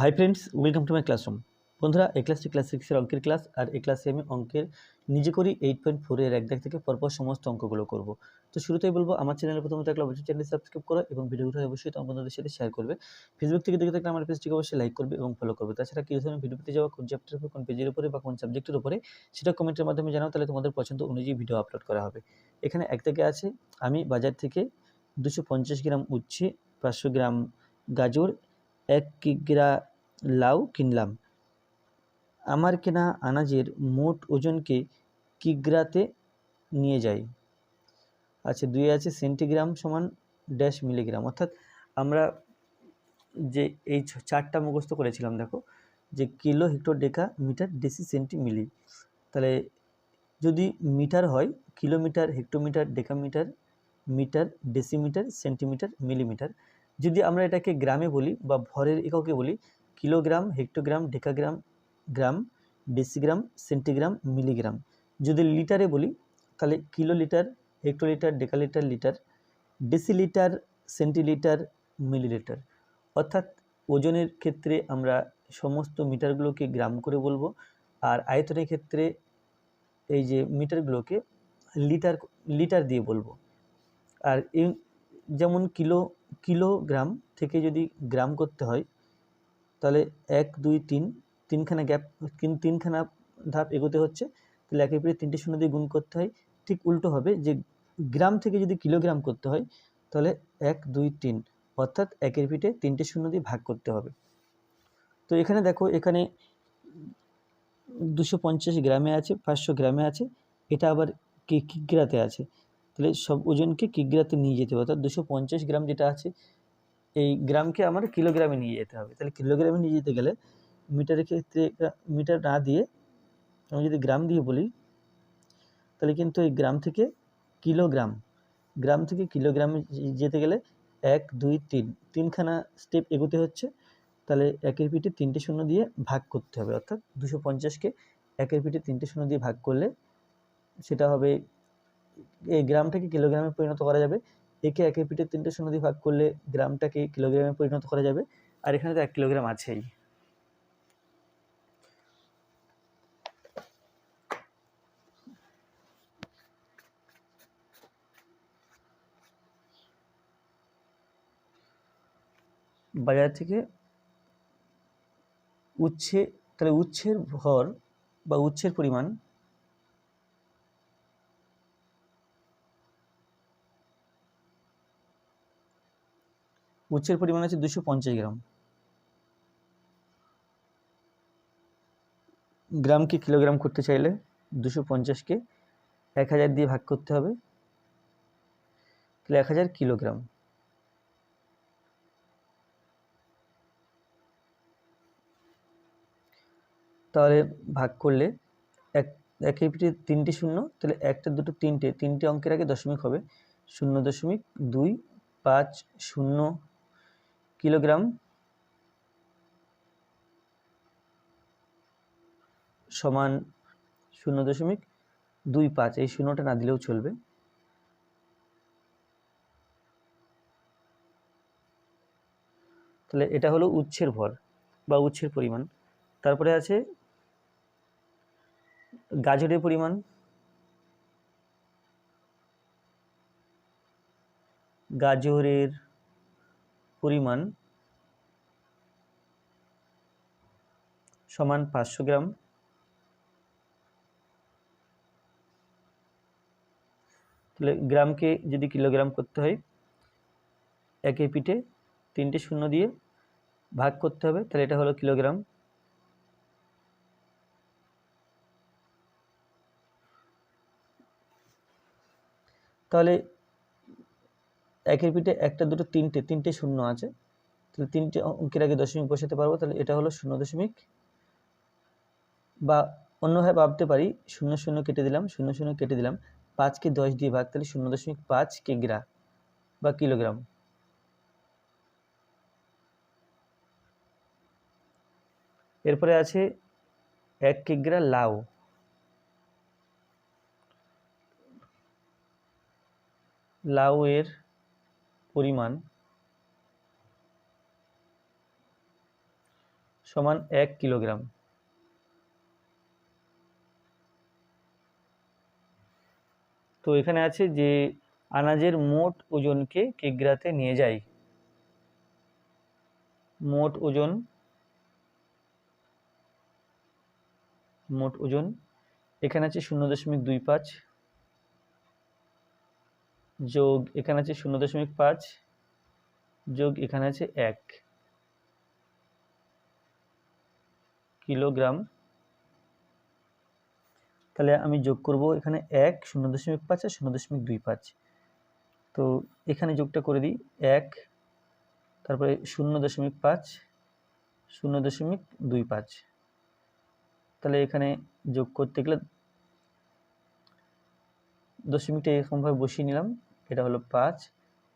Hi friends welcome to my classroom বন্ধুরা এই ক্লাসটি ক্লাস সিক্সের অঙ্কের ক্লাস আর এই ক্লাসে আমি অঙ্কের নিজে করি এইট পয়েন্ট ফোরের এক দাগ থেকে পরপর সমস্ত অঙ্কগুলো করব। তো শুরুতেই বলব, আমার চ্যানেলে প্রথমত থাকলে অবশ্যই চ্যানেল সাবস্ক্রাইব করো এবং ভিডিওগুলো অবশ্যই তোমার বন্ধুদের সাথে শেয়ার করবে। ফেসবুক থেকে দেখে থাকলে আমার পেজটিকে অবশ্যই লাইক করবে এবং ফলো করবে। তাছাড়া কী ধরনের ভিডিও পেতে যাওয়া কোন চ্যাপ্টারের উপর, কোন পেজের উপরে বা কোন সাবজেক্টের উপরে, সেটা কমেন্টের মাধ্যমে জানাও, তাহলে তোমাদের পছন্দ অনুযায়ী ভিডিও আপলোড করা হবে। এখানে এক থেকে আছে, আমি বাজার থেকে দুশো পঞ্চাশ গ্রাম উচ্ছে, পাঁচশো গ্রাম গাজর, এক কিগ্রা লাউ কিনলাম। আমার কেনা আনাজের মোট ওজনকে কিগ্রাতে নিয়ে যাই। আচ্ছা দুই আছে সেন্টিগ্রাম সমান ড্যাশ মিলিগ্রাম। অর্থাৎ আমরা যে এই চারটা মুখস্থ করেছিলাম, দেখো, যে kilo hecto deca metre deci centi milli. তাহলে যদি মিটার হয়, kilometre, hectometre, decametre, metre, decimetre, centimetre, millimetre. যদি আমরা এটাকে গ্রামে বলি বা ভরের এককে বলি kilogram, hectogram, decagram, gram, decigram, centigram, milligram. যদি লিটারে বলি, তাহলে kilolitre, hectolitre, decalitre litre, decilitre, centilitre, millilitre. অর্থাৎ ওজনের ক্ষেত্রে আমরা সমস্ত মিটারগুলোকে গ্রাম করে বলব, আর আয়তনের ক্ষেত্রে এই যে মিটারগুলোকে লিটার লিটার দিয়ে বলব। আর এই যেমন কিলো, কিলোগ্রাম থেকে যদি গ্রাম করতে হয় তাহলে এক, দুই, তিন, তিনখানা গ্যাপ, তিন, তিনখানা ধাপ এগোতে হচ্ছে। তাহলে একের পরে তিনটে শূন্য দিয়ে গুণ করতে হয়। ঠিক উল্টো হবে যে গ্রাম থেকে যদি কিলোগ্রাম করতে হয়, তাহলে এক, দুই, তিন, অর্থাৎ একের পিঠে তিনটে শূন্য দিয়ে ভাগ করতে হবে। তো এখানে দেখো, এখানে দুশো পঞ্চাশ গ্রামে আছে, পাঁচশো গ্রামে আছে। এটা আবার কিগ্রাতে আছে? তাহলে সব ওজনকে কিগ্রাতে নিয়ে যেতে হবে? অর্থাৎ দুশো পঞ্চাশ গ্রাম যেটা আছে এই গ্রামকে আমার কিলোগ্রামে নিয়ে যেতে হবে। তাহলে কিলোগ্রামে নিয়ে যেতে গেলে মিটারের ক্ষেত্রে, মিটার না দিয়ে আমি যদি গ্রাম দিয়ে বলি, তাহলে কিন্তু এই গ্রাম থেকে কিলোগ্রাম, গ্রাম থেকে কিলোগ্রামে যেতে গেলে এক, দুই, তিন, তিনখানা স্টেপ এগোতে হচ্ছে। তাহলে একের পিঠে তিনটে শূন্য দিয়ে ভাগ করতে হবে। অর্থাৎ দুশো পঞ্চাশকে একের পিঠে তিনটে শূন্য দিয়ে ভাগ করলে সেটা হবে, এই গ্রামটাকে কিলোগ্রামে পরিণত করা যাবে। একে একে পিঠে তিনটে শূন্য দিয়ে ভাগ করলে গ্রামটাকে কিলোগ্রামে পরিণত করা যাবে। আর এখানে তো এক কিলোগ্রাম আছেই। বাজার থেকে উচ্ছে, তাহলে উচ্ছের ভর বা উচ্ছের পরিমাণ উচ্ছের পরিমাণ আছে দুশো পঞ্চাশ গ্রাম। গ্রামকে কিলোগ্রাম করতে চাইলে দুশো পঞ্চাশকে এক হাজার দিয়ে ভাগ করতে হবে। তাহলে এক হাজার কিলোগ্রাম। তাহলে ভাগ করলে এক, একে পিঠে তিনটে শূন্য, তাহলে একটা, দুটো, তিনটে তিনটে অঙ্কের আগে দশমিক হবে। শূন্য দশমিক দুই পাঁচ শূন্য কিলোগ্রাম সমান শূন্য দশমিক দুই পাঁচ। এই শূন্যটা না দিলেও চলবে। তাহলে এটা হলো উচ্ছের ভর বা উচ্ছের পরিমাণ। তারপরে আছে গাজরের পরিমাণ। গাজরের পরিমাণ সমান পাঁচশো গ্রাম। তাহলে গ্রামকে যদি কিলোগ্রাম করতে হয়, একে পিঠে তিনটে শূন্য দিয়ে ভাগ করতে হবে, তাহলে এটা হলো কিলোগ্রাম। তাহলে একের পিঠে একটা, দুটো, তিনটে তিনটে শূন্য আছে। তাহলে তিনটে অঙ্কের আগে দশমিক বসাতে পারব, তাহলে এটা হলো শূন্য দশমিক। বা অন্যভাবে ভাবতে পারি, শূন্য শূন্য কেটে দিলাম, শূন্য শূন্য কেটে দিলাম, পাঁচকে দশ দিয়ে ভাগ, তাহলে শূন্য দশমিক পাঁচ কিগ্রা বা কিলোগ্রাম। এরপরে আছে এক কিগ্রা লাউ। লাউ এর পরিমাণ সমান এক কিলোগ্রাম। তো এখানে আছে যে আনাজের মোট ওজনকে কিগ্রাতে নিয়ে যায় মোট ওজন মোট ওজন, এখানে আছে শূন্য দশমিক দুই পাঁচ। যোগ এখানে আছে শূন্য দশমিক পাঁচ, যোগ এখানে আছে এক। কিলোগ্রাম। তাহলে আমি যোগ করব এখানে এক, শূন্য দশমিক পাঁচ আর শূন্য দশমিক দুই পাঁচ। তো এখানে যোগটা করে দিই, এক, তারপরে শূন্য দশমিক পাঁচ, শূন্য দশমিক দুই পাঁচ। তাহলে এখানে যোগ করতে গেলে দশমিকটা এরকমভাবে বসিয়ে নিলাম। এটা হলো পাঁচ,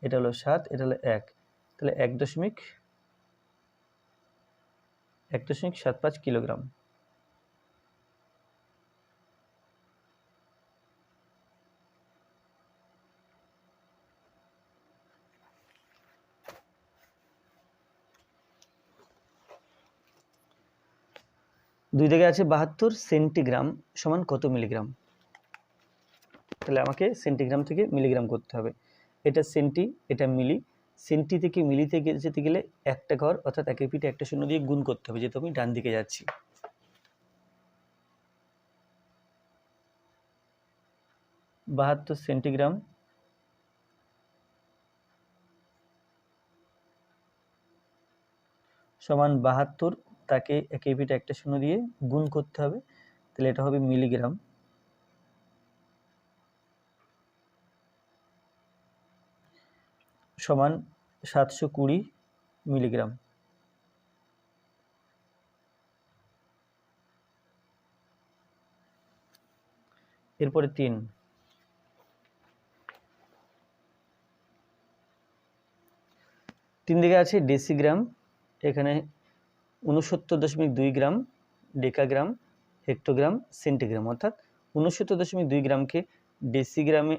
এটা হলো সাত, এটা হলো এক। তাহলে এক দশমিক এক দশমিক সাত পাঁচ কিলোগ্রাম। দুই দিকে আছে বাহাত্তর সেন্টিগ্রাম সমান কত মিলিগ্রাম? তাহলে আমাকে সেন্টিগ্রাম থেকে মিলিগ্রাম করতে হবে। এটা সেন্টি এটা মিলি সেন্টি থেকে মিলিতে যেতে গেলে একটা ঘর অর্থাৎ একের পিঠে একটা শূন্য দিয়ে গুণ করতে হবে, যেহেতু আমি ডান দিকে যাচ্ছি। বাহাত্তর সেন্টিগ্রাম সমান বাহাত্তর, তাকে একের পিঠে একটা শূন্য দিয়ে গুণ করতে হবে। তাহলে এটা হবে মিলিগ্রাম সমান সাতশো কুড়ি মিলিগ্রাম। এরপরে তিন। তিন দিকে আছে ডেসিগ্রাম, এখানে উনসত্তর দশমিক দুই গ্রাম, ডেকাগ্রাম, হেক্টোগ্রাম, সেন্টিগ্রাম। অর্থাৎ উনসত্তর দশমিক দুই গ্রামকে ডেসিগ্রামে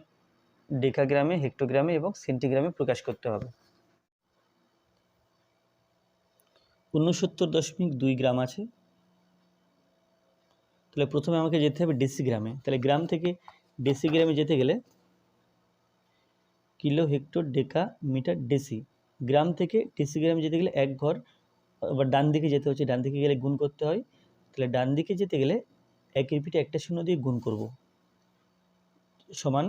ডেকাগ্রামে, হেক্টোগ্রামে এবং সেন্টিগ্রামে প্রকাশ করতে হবে। উনসত্তর দশমিক দুই গ্রাম আছে। তাহলে প্রথমে আমাকে যেতে হবে ডেসিগ্রামে। তাহলে গ্রাম থেকে ডেসিগ্রামে যেতে গেলে kilo hecto deca metre deci. Gram থেকে ডেসিগ্রামে যেতে গেলে এক ঘর, আবার ডান দিকে যেতে হচ্ছে, ডান দিকে গেলে গুণ করতে হয়। তাহলে ডান দিকে যেতে গেলে একের পিঠে একটা শূন্য দিয়ে গুণ করব। সমান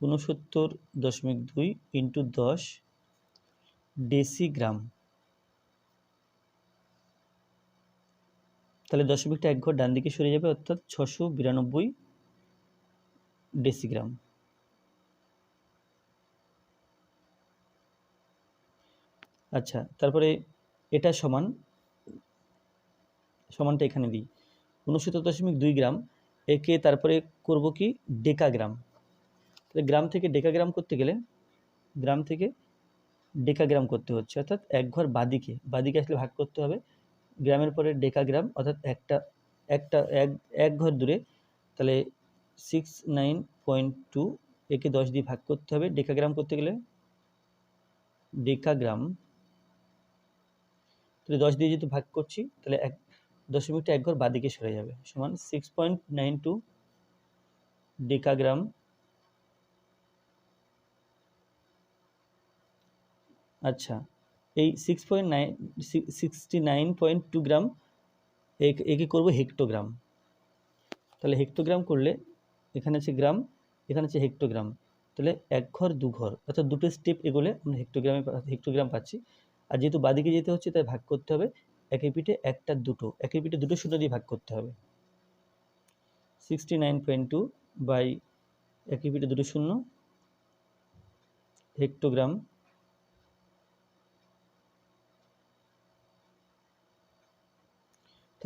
উনসত্তর দশমিক দুই ইন্টু দশ ডেসিগ্রাম। তাহলে দশমিকটা এক ঘর ডান দিকে সরে যাবে, অর্থাৎ ছশো বিরানব্বই ডেসিগ্রাম। আচ্ছা তারপরে এটা সমান, সমানটা এখানে দিই। উনসত্তর দশমিক দুই গ্রাম, একে তারপরে করব কি? ডেকাগ্রাম। গ্রাম থেকে ডেকাগ্রাম করতে গেলে গ্রাম থেকে ডেকাগ্রাম করতে হচ্ছে, অর্থাৎ এক ঘর বাদিকে বাদিকে আসলে ভাগ করতে হবে। গ্রামের পরে ডেকাগ্রাম, অর্থাৎ একটা একটা, এক এক ঘর দূরে, তাহলে সিক্স নাইন পয়েন্ট টু একে দশ দিয়ে ভাগ করতে হবে। ডেকাগ্রাম করতে গেলে ডেকাগ্রাম, তাহলে দশ দিয়ে যেহেতু ভাগ করছি, তাহলে এক, দশমিকটা এক ঘর বাদিকে সরে যাবে, সমান six point nine two decagram আচ্ছা এই six point nine sixty nine point two gram একে করব হেক্টোগ্রাম তাহলে হেক্টোগ্রাম করলে এখানে আছে গ্রাম এখানে আছে হেক্টোগ্রাম তাহলে এক ঘর, দু ঘর, অর্থাৎ দুটো স্টেপ এগোলে আমরা হেক্টোগ্রামে হেক্টোগ্রাম পাচ্ছি। আর যেহেতু বাদিকে যেতে হচ্ছে, তাই ভাগ করতে হবে। একের পিঠে একটা দুটো, একের পিঠে দুটো শূন্য দিয়ে ভাগ করতে হবে। Sixty nine point two by একের পিঠে দুটো শূন্য হেক্টোগ্রাম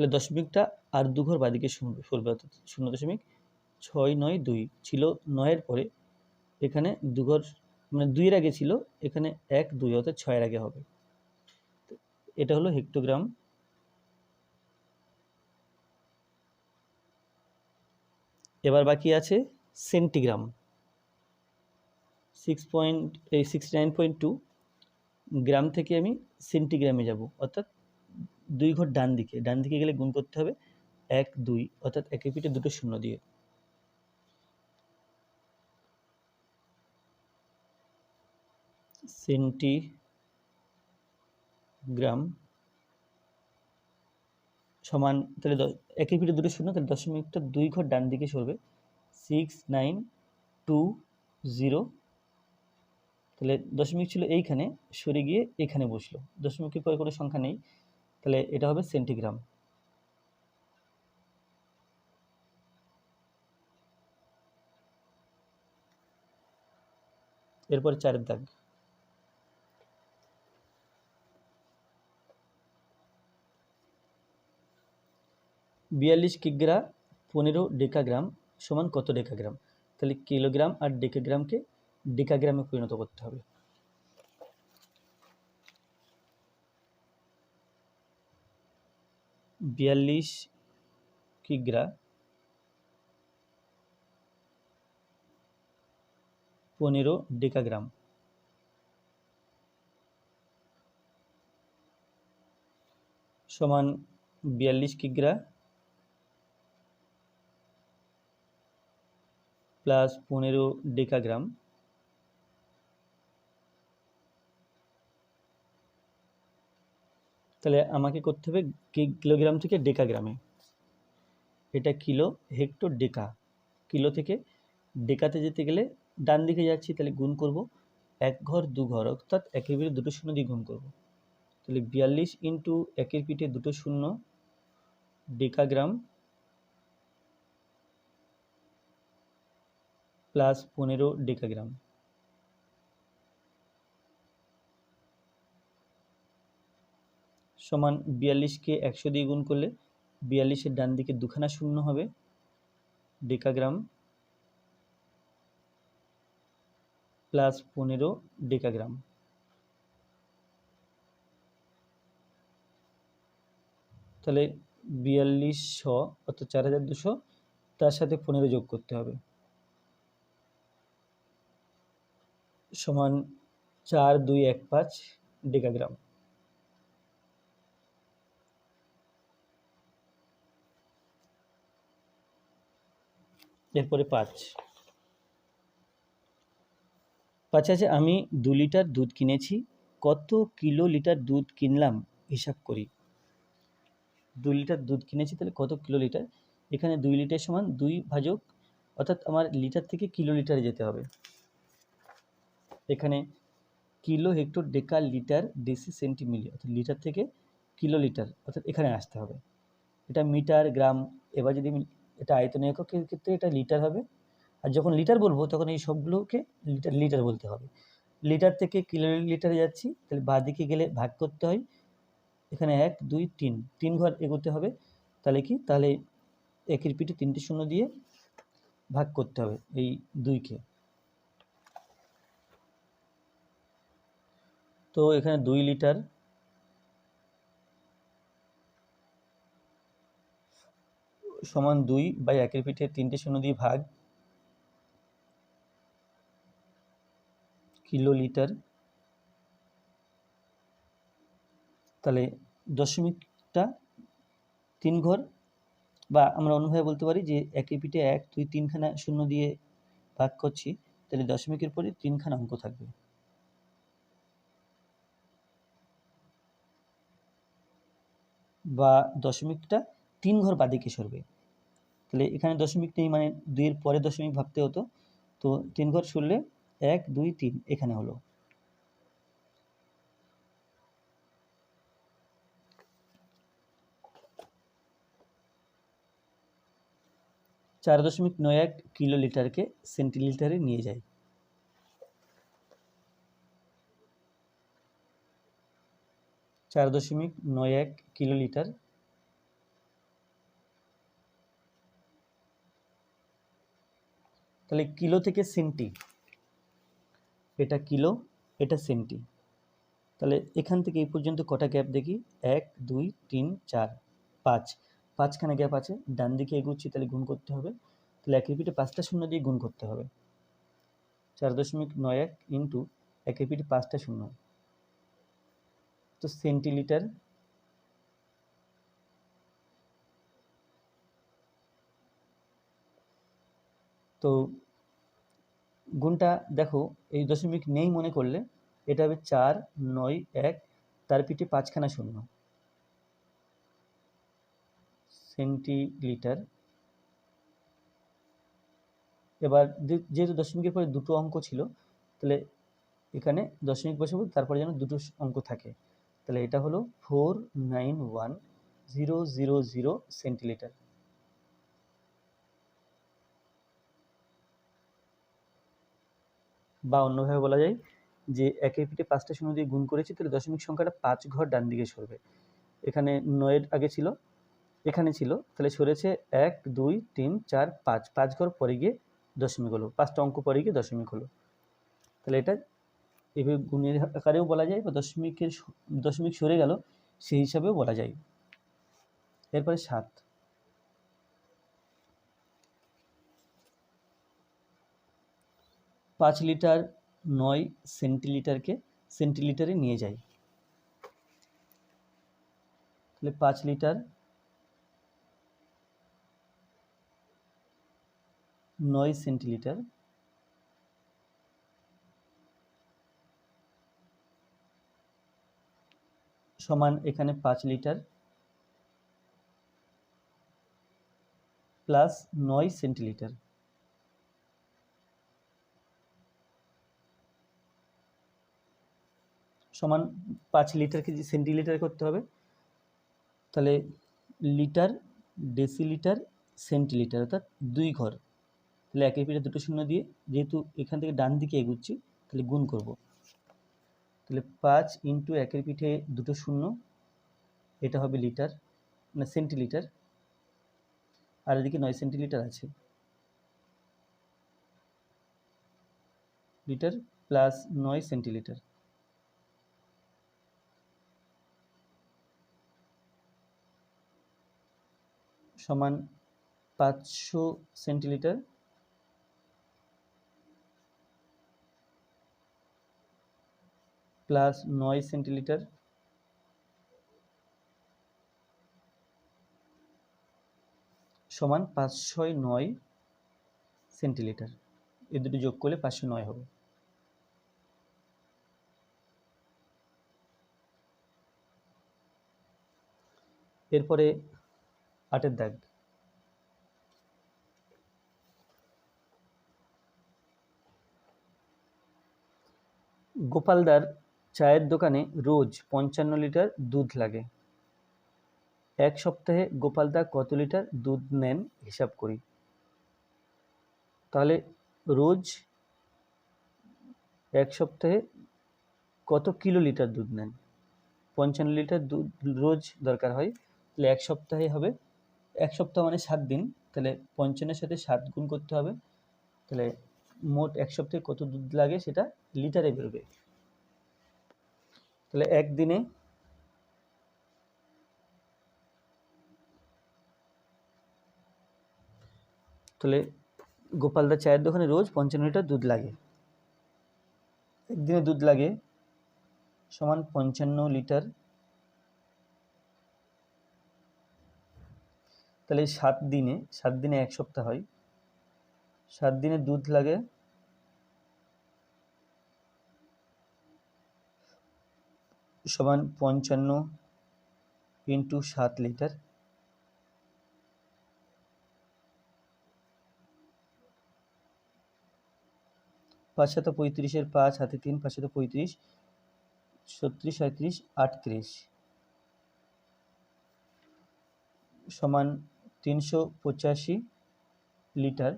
তাহলে দশমিকটা আর দু ঘর বাদিকে সরবে অর্থাৎ শূন্য দশমিক ছয় নয় দুই ছিল নয়ের পরে এখানে দু ঘর মানে দুইয়ের আগে ছিল, এখানে এক, দুই অর্থাৎ ছয়ের আগে হবে। এটা হলো হেক্টোগ্রাম এবার বাকি আছে সেন্টিগ্রাম। সিক্স পয়েন্ট এই sixty nine point two gram থেকে আমি সেন্টিগ্রামে যাব, অর্থাৎ দুই ঘর ডান দিকে ডান দিকে গেলে গুণ করতে হবে এক, দুই, অর্থাৎ একের পিঠে দুটো শূন্য দিয়ে। সেন্টিগ্রাম সমান, তাহলে একের পিঠে দুটো শূন্য, তাহলে দশমিকটা দুই ঘর ডান দিকে সরবে। সিক্স, নাইন, টু, জিরো, তাহলে দশমিক ছিল এইখানে, সরে গিয়ে এখানে বসল। দশমিকের পরে কোনো সংখ্যা নেই। তাহলে এটা হবে সেন্টিগ্রাম এরপর চারের দাগ। বিয়াল্লিশ কিগ্রা পনেরো ডেকাগ্রাম সমান কত ডেকাগ্রাম? তাহলে কিলোগ্রাম আর ডেকাগ্রামকে ডেকাগ্রামে পরিণত করতে হবে। বিয়াল্লিশ কিগ্রা। পনেরো ডেকাগ্রাম। সমান বিয়াল্লিশ কিগ্রা প্লাস পনেরো ডেকাগ্রাম। তাহলে আমাকে করতে হবে কিলোগ্রাম থেকে ডেকাগ্রামে? এটা কিলো হেক্টর ডেকা। কিলো থেকে ডেকাতে যেতে গেলে ডান দিকে যাচ্ছি, তাহলে গুণ করব এক ঘর দু ঘর, অর্থাৎ একের পিঠে দুটো শূন্য দিয়ে গুণ করব। তাহলে বিয়াল্লিশ ইন্টু একের পিঠে দুটো শূন্য ডেকাগ্রাম প্লাস পনেরো ডেকাগ্রাম। সমান বিয়াল্লিশকে একশো দিয়ে গুণ করলে বিয়াল্লিশের ডান দিকে দুখানা শূন্য হবে। ডেকাগ্রাম প্লাস পনেরো ডেকাগ্রাম। তাহলে বিয়াল্লিশশো অর্থাৎ চার হাজার দুশো, তার সাথে পনেরো যোগ করতে হবে। সমান চার দুই এক পাঁচ ডেকাগ্রাম। এরপরে পাঁচ। পাঁচ আছে, আমি দু লিটার দুধ কিনেছি, কত কিলো লিটার দুধ কিনলাম হিসাব করি। দু লিটার দুধ কিনেছি, তাহলে কত কিলো লিটার এখানে দুই লিটার সমান দুই ভাজক, অর্থাৎ আমার লিটার থেকে কিলো লিটারে যেতে হবে। এখানে kilo hecto deca litre deci centi milli, অর্থাৎ লিটার থেকে কিলো লিটার অর্থাৎ এখানে আসতে হবে। এটা মিটার, গ্রাম, এবার যদি আমি এটা আয়তন এককের ক্ষেত্রে এটা লিটার হবে। আর যখন লিটার বলব, তখন এই সবগুলোকে লিটার লিটার বলতে হবে। লিটার থেকে কিলো লিটারে যাচ্ছি, তাহলে বাঁ দিকে গেলে ভাগ করতে হয়। এখানে এক, দুই, তিন তিন ঘর এগোতে হবে। তাহলে কি? তাহলে একের পিঠে তিনটে শূন্য দিয়ে ভাগ করতে হবে এই দুইকে। তো এখানে দুই লিটার সমান দুই বাই একের পিঠে তিনটে শূন্য দিয়ে ভাগ কিলো লিটার তাহলে দশমিকটা তিন ঘর বা আমরা অন্যভাবে বলতে পারি যে একের পিঠে এক, দুই, তিনখানা শূন্য দিয়ে ভাগ করছি, তাহলে দশমিকের পরে তিনখানা অঙ্ক থাকবে। বা দশমিকটা তিন ঘর বাদিকে সরবে তাহলে এখানে দশমিক নেই মানে দুইয়ের পরে দশমিক ভাবতে হতো। তো তিন ঘর সরলে এক, দুই, তিন এখানে হলো। চার দশমিক নয় এক কিলো লিটারকে সেন্টিলিটারে নিয়ে যায়। চার দশমিক নয় এক কিলো তাহলে কিলো থেকে সেন্টি। এটা কিলো, এটা সেন্টি। তাহলে এখান থেকে এই পর্যন্ত কটা গ্যাপ দেখি? এক, দুই, তিন, চার, পাঁচ। পাঁচখানা গ্যাপ আছে, ডান দিকে এগোচ্ছি, তাহলে গুণ করতে হবে। তাহলে একের পিঠে পাঁচটা শূন্য দিয়ে গুণ করতে হবে। চার দশমিক নয় এক ইন্টু একের পিঠে পাঁচটা শূন্য। তো সেন্টিলিটার তো গুণটা দেখো, এই দশমিক নেই মনে করলে এটা হবে চার, নয়, এক, তার পিঠে পাঁচখানা শূন্য। সেন্টিলিটার। এবার যেহেতু দশমিকের পরে দুটো অঙ্ক ছিল, তাহলে এখানে দশমিক বসাবো, তারপরে যেন দুটো অঙ্ক থাকে। তাহলে এটা হলো four, nine, one, zero zero zero, centilitre. বা অন্যভাবে বলা যায় যে একের পিঠে পাঁচটা শূন্য দিয়ে গুণ করেছি, তাহলে দশমিক সংখ্যাটা পাঁচ ঘর ডান দিকে সরবে। এখানে নয়ের আগে ছিল, এখানে ছিল, তাহলে সরেছে এক, দুই, তিন, চার, পাঁচ। পাঁচ ঘর পরে গিয়ে দশমিক হলো, পাঁচটা অঙ্ক পরে গিয়ে দশমিক হলো। তাহলে এটা এভাবে গুণের আকারেও বলা যায় বা দশমিকের দশমিক সরে গেল সেই হিসাবেও বলা যায়। এরপরে সাত। পাঁচ লিটার নয় সেন্টিলিটারকে সেন্টিলিটারে নিয়ে যায় তাহলে পাঁচ লিটার নয় সেন্টিলিটার সমান এখানে পাঁচ লিটার প্লাস নয় সেন্টিলিটার। সমান পাঁচ লিটারকে যে সেন্টিলিটার করতে হবে। তাহলে লিটার, ডেসিলিটার, সেন্টিলিটার অর্থাৎ দুই ঘর। তাহলে একের পিঠে দুটো শূন্য দিয়ে যেহেতু এখান থেকে ডান দিকে এগুচ্ছি, তাহলে গুণ করব। তাহলে পাঁচ ইন্টু একের পিঠে দুটো শূন্য, এটা হবে লিটার মানে সেন্টিলিটার। আর এদিকে নয় সেন্টিলিটার আছে। লিটার প্লাস নয় সেন্টিলিটার। সমান পাঁচশো সেন্টিলিটার প্লাস নয় সেন্টিলিটার সমান পাঁচশোয় নয় সেন্টিলিটার এ দুটো যোগ করলে পাঁচশো নয় হবে। এরপরে আটের দাগ গোপালদার চায়ের দোকানে রোজ পঞ্চান্ন লিটার দুধ লাগে। এক সপ্তাহে গোপালদা কত লিটার দুধ নেন হিসাব করি। তাহলে রোজ এক সপ্তাহে কত কিলো লিটার দুধ নেন? পঞ্চান্ন লিটার দুধ রোজ দরকার হয়। তাহলে এক সপ্তাহে হবে এক সপ্তাহ মানে সাত দিন। তাহলে পঞ্চান্নের সাথে সাত গুণ করতে হবে। তাহলে মোট এক সপ্তাহে কত দুধ লাগে সেটা লিটারে বেরোবে। তাহলে একদিনে তাহলে গোপালদার চায়ের দোকানে রোজ পঞ্চান্ন লিটার দুধ লাগে। একদিনে দুধ লাগে সমান পঞ্চান্ন লিটার তাহলে সাত দিনে সাত দিনে এক সপ্তাহ হয়। সাত দিনে দুধ লাগে। সমান পঞ্চান্ন ইন্টু সাত লিটার। পাঁচ শত পঁয়ত্রিশের পাঁচ, হাতে তিন, পাঁচ শত পঁয়ত্রিশ, ছত্রিশ সাঁত্রিশ আটত্রিশ। সমান তিনশো পঁচাশি লিটার।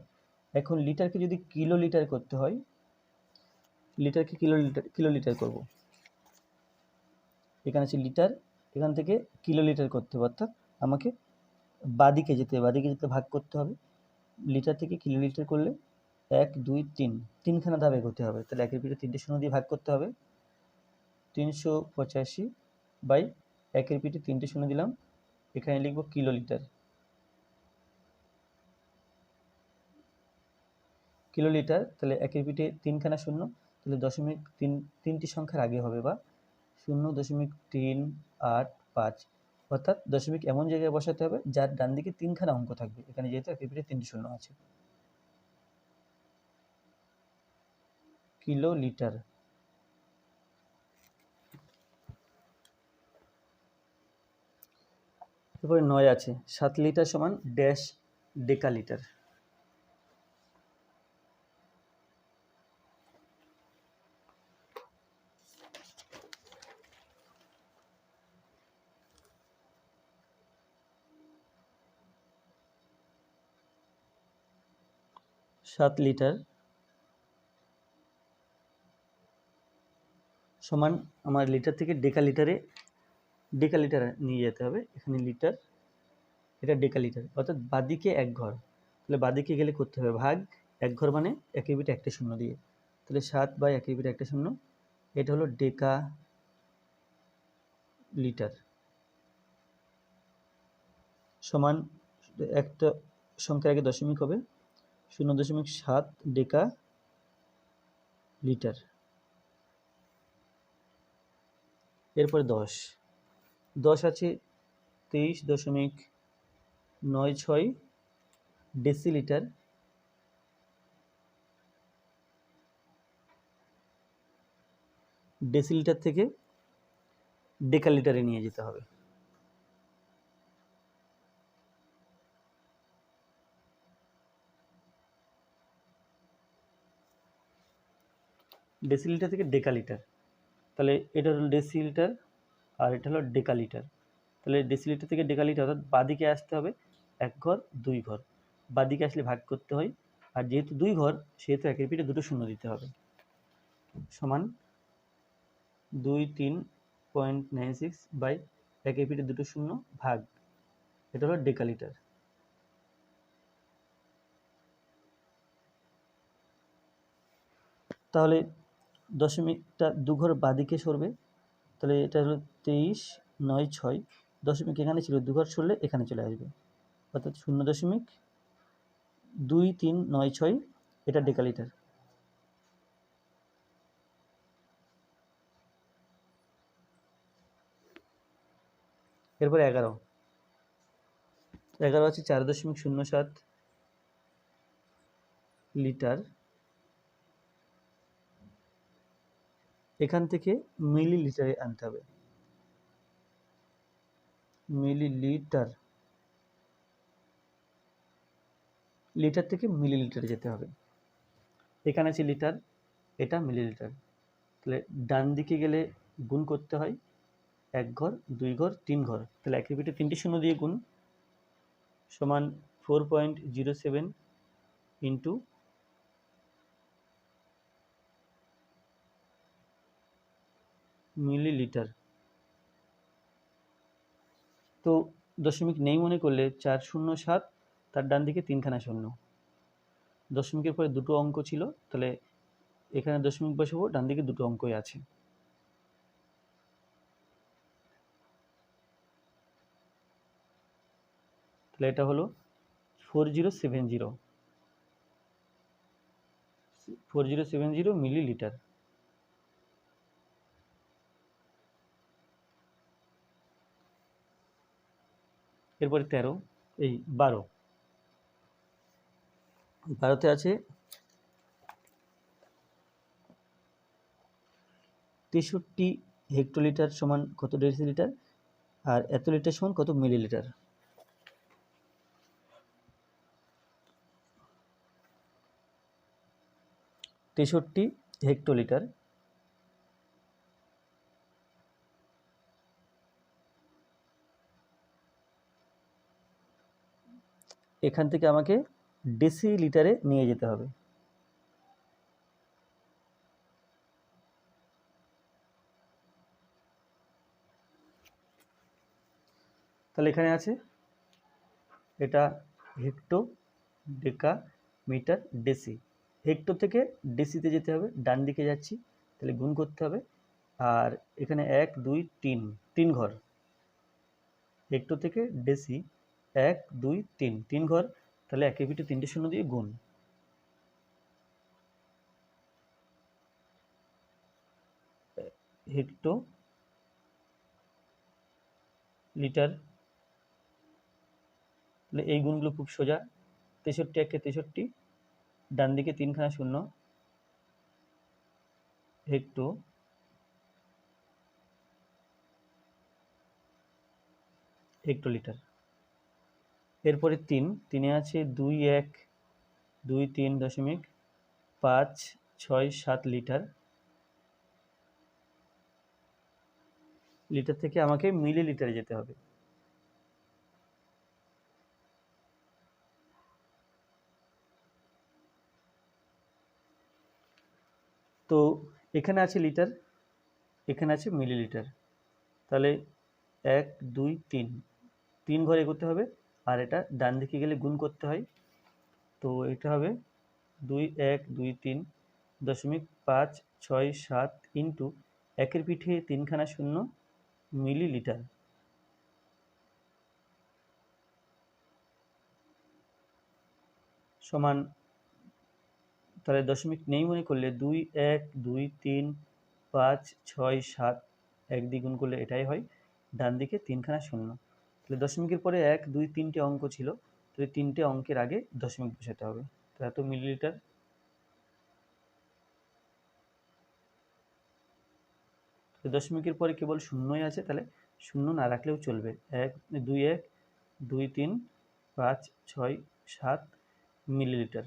এখন লিটারকে যদি কিলো লিটার করতে হয়, লিটারকে কিলো লিটার কিলো লিটার করব। এখানে আছে লিটার, এখান থেকে কিলো লিটার করতে হবে, অর্থাৎ আমাকে বাদিকে যেতে হবে। বাদিকে যেতে ভাগ করতে হবে। লিটার থেকে কিলো লিটার করলে এক, দুই, তিন। তিনখানা ধাপে করতে হবে। তাহলে একের পিঠে তিনটে শূন্য দিয়ে ভাগ করতে হবে। তিনশো পঁচাশি বাই একের পিঠে তিনটে শূন্য দিলাম। এখানে লিখব কিলো লিটার কিলো লিটার তাহলে একের পিঠে তিনখানা শূন্য, তাহলে দশমিক তিন, তিনটি সংখ্যার আগে হবে বা শূন্য দশমিক তিন আট পাঁচ। অর্থাৎ দশমিক এমন জায়গায় বসাতে হবে যার ডান দিকে তিনখানা অঙ্ক থাকবে। এখানে যেহেতু একই পিঠে তিনটি শূন্য আছে। কিলো লিটার এরপরে নয় আছে, সাত লিটার সমান ড্যাশ ডেকা লিটার সাত লিটার সমান আমার লিটার থেকে ডেকা লিটারে ডেকা লিটার নিয়ে যেতে হবে, এখানে লিটার, এটা ডেকা লিটার অর্থাৎ বাদিকে এক ঘর। তাহলে বাদিকে গেলে করতে হবে ভাগ, এক ঘর মানে একই বিটে একটা শূন্য দিয়ে। তাহলে সাত বাই একই বিটে একটা শূন্য, এটা হলো ডেকা লিটার। সমান একটা সংখ্যার আগে দশমিক হবে শূন্য দশমিক সাত ডেকা লিটার। এরপরে দশ। দশ আছে তেইশ দশমিক নয় ছয় ডেসিলিটার। ডেসিলিটার থেকে ডেকালিটারে নিয়ে যেতে হবে। ডেসিলিটার থেকে ডেকালিটার। তাহলে এটা হলো ডেসিলিটার আর এটা হলো ডেকালিটার। তাহলে ডেসিলিটার থেকে ডেকালিটার অর্থাৎ বাদিকে আসতে হবে এক ঘর, দুই ঘর। বাদিকে আসলে ভাগ করতে হয় আর যেহেতু দুই ঘর, সেহেতু একের পিঠে দুটো শূন্য দিতে হবে। সমান দুই তিন পয়েন্ট নাইন সিক্স বাই একের পিঠে দুটো শূন্য ভাগ। এটা হলো ডেকালিটার। তাহলে দশমিকটা দুঘর বাদিকে সরবে, তাহলে এটা হলো তেইশ, নয়, ছয়। দশমিক এখানে ছিল, দুঘর সরলে এখানে চলে আসবে। অর্থাৎ শূন্য দশমিক দুই, তিন, নয়, ছয়, এটা ডেকালিটার এরপরে এগারো। এগারো আছে চার দশমিক শূন্য সাত লিটার। এখান থেকে মিলি লিটারে আনতে হবে। মিলিলিটার। লিটার থেকে মিলিলিটারে যেতে হবে। এখানে আছে লিটার, এটা মিলিলিটার। তাহলে ডান দিকে গেলে গুণ করতে হয় এক ঘর, দুই ঘর, তিন ঘর। তাহলে এক পিঠে তিনটি শূন্য দিয়ে গুণ। সমান four point zero seven into millilitre. তো দশমিক নেই মনে করলে চার শূন্য সাত, তার ডান দিকে তিনখানা শূন্য। দশমিকের পরে দুটো অঙ্ক ছিল, তাহলে এখানে দশমিক বসাবো, ডান দিকে দুটো অঙ্কই আছে। তাহলে এটা হলো four zero seven zero. Four zero seven zero millilitre. এরপরে তেরো, এই বারো। বারোতে আছে তেষট্টি হেক্টোলিটার সমান কত ডেসিলিটার? আর এত লিটার সমান কত মিলিলিটার? তেষট্টি হেক্টোলিটার। এখান থেকে আমাকে ডেসি লিটারে নিয়ে যেতে হবে। তাহলে এখানে আছে, এটা hecto deca metre deci. Hecto থেকে ডেসিতে যেতে হবে, ডান দিকে যাচ্ছি, তাহলে গুণ করতে হবে, আর এখানে এক, দুই, তিন তিন ঘর। হেক্টো থেকে ডেসি এক, দুই, তিন। তিন ঘর, তাহলে একে পিঠে তিনটে শূন্য দিয়ে গুণ। হেক্টো লিটার, তাহলে এই গুণগুলো খুব সোজা। তেষট্টি একে তেষট্টি, ডান দিকে তিনখানা শূন্য। হেক্টো হেক্টোলিটার এরপরে তিন, তিনে আছে দুই এক, দুই তিন দশমিক পাঁচ ছয় সাত লিটার। লিটার থেকে আমাকে মিলি লিটারে যেতে হবে। তো এখানে আছে লিটার, এখানে আছে মিলিলিটার। তাহলে এক, দুই, তিন। তিন ঘরে এগোতে হবে। আর এটা ডান দিকে গেলে গুণ করতে হয়। তো এটা হবে দুই এক দুই তিন দশমিক পাঁচ ছয় সাত ইন্টু একের পিঠে তিনখানা শূন্য মিলিলিটার। সমান তাহলে দশমিক নেই মনে করলে দুই এক দুই তিন পাঁচ ছয় সাত এক দ্বিগুণ করলে এটাই হয়। ডান দিকে তিনখানা শূন্য। তাহলে দশমিকের পরে এক, দুই, তিনটে অঙ্ক ছিল। তাহলে তিনটে অঙ্কের আগে দশমিক বসাতে হবে। তো এত মিলিলিটার। দশমিকের পরে কেবল শূন্যই আছে, তাহলে শূন্য না রাখলেও চলবে। এক, দুই এক, দুই, তিন, পাঁচ, ছয়, সাত মিলিলিটার।